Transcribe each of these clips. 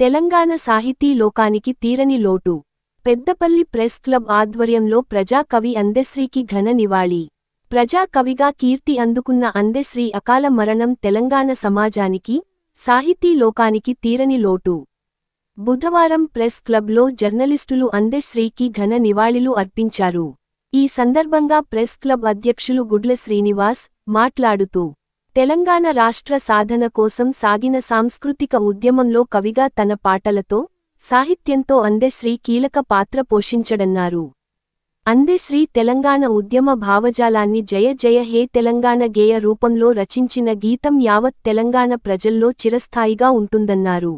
తెలంగాణ సాహితీ లోకానికి తీరని లోటు. పెద్దపల్లి ప్రెస్ క్లబ్ ఆధ్వర్యంలో ప్రజాకవి అందెశ్రీకి ఘన నివాళి. ప్రజాకవిగా కీర్తి అందుకున్న అందెశ్రీ అకాల మరణం తెలంగాణ సమాజానికి సాహితీ లోకానికి తీరని లోటు. బుధవారం ప్రెస్ క్లబ్లో జర్నలిస్టులు అందెశ్రీకి ఘన నివాళిలు అర్పించారు. ఈ సందర్భంగా ప్రెస్ క్లబ్ అధ్యక్షులు గుడ్ల శ్రీనివాస్ మాట్లాడుతూ తెలంగాణ రాష్ట్ర సాధన కోసం సాగిన సాంస్కృతిక ఉద్యమంలో కవిగా తన పాటలతో సాహిత్యంతో అందెశ్రీ కీలక పాత్ర పోషించడన్నారు. అందెశ్రీ తెలంగాణ ఉద్యమ భావజాలాన్ని జయ జయ హే తెలంగాణ గేయ రూపంలో రచించిన గీతం యావత్ తెలంగాణ ప్రజల్లో చిరస్థాయిగా ఉంటుందన్నారు.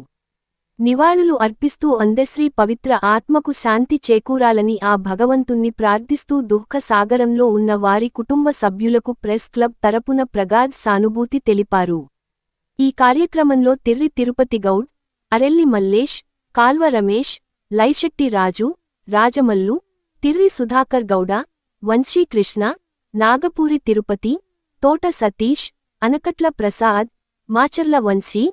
నివాళులు అర్పిస్తూ అందెశ్రీ పవిత్ర ఆత్మకు శాంతి చేకూరాలని ఆ భగవంతుణ్ణి ప్రార్థిస్తూ దుఃఖ సాగరంలో ఉన్న వారి కుటుంబ సభ్యులకు ప్రెస్ క్లబ్ తరపున ప్రగాఢ్ సానుభూతి తెలిపారు. ఈ కార్యక్రమంలో తిర్రి తిరుపతి గౌడ్ అరెల్లి మల్లేష్ కాల్వ రమేష్ లైశెట్టి రాజు రాజమల్లు తిర్రి సుధాకర్ గౌడ వంశీ కృష్ణ నాగపూరి తిరుపతి తోట సతీష్ అనకట్ల ప్రసాద్ మాచర్ల వంశీ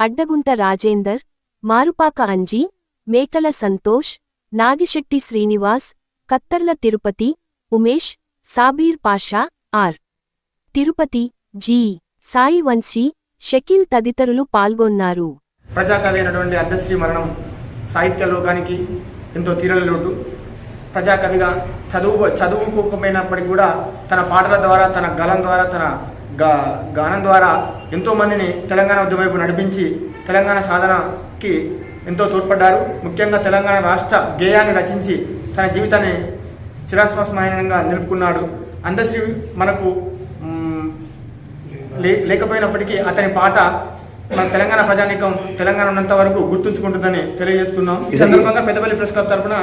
అడ్డగుంట రాజేందర్ మారుపాక అంజీ మేకల సంతోష్ నాగిశెట్టి శ్రీనివాస్ కత్తర్ల తిరుపతి ఉమేష్ సాబీర్ పాషా ఆర్. తిరుపతి జి. సాయి వంశీ షకీల్ తదితరులు పాల్గొన్నారు. ప్రజాకవి అయినటువంటి అర్ధశ్రీ మరణం సాహిత్య లోకానికి ఎంతో తీరల లోటు. ప్రజాకవిగా చదువు చదువుకోకపోయినప్పటికీ కూడా తన పాటల ద్వారా తన గలం ద్వారా తన గా గానం ద్వారా ఎంతోమందిని తెలంగాణ ఉద్యమం వైపు నడిపించి తెలంగాణ సాధనకి ఎంతో తోడ్పడ్డారు. ముఖ్యంగా తెలంగాణ రాష్ట్ర గేయాన్ని రచించి తన జీవితాన్ని చిరస్మరణీయంగా నిలుపుకున్నాడు. అందశ్రీ మనకు లేకపోయినప్పటికీ అతని పాట మన తెలంగాణ ప్రజానీకం తెలంగాణ ఉన్నంత వరకు గుర్తుంచుకుంటుందని తెలియజేస్తున్నాం. ఈ సందర్భంగా పెద్దపల్లి ప్రెస్ క్లబ్ తరఫున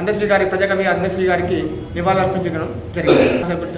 అందశ్రీ గారి ప్రజాకవి అందశ్రీ గారికి నివాళులర్పించడం జరిగింది.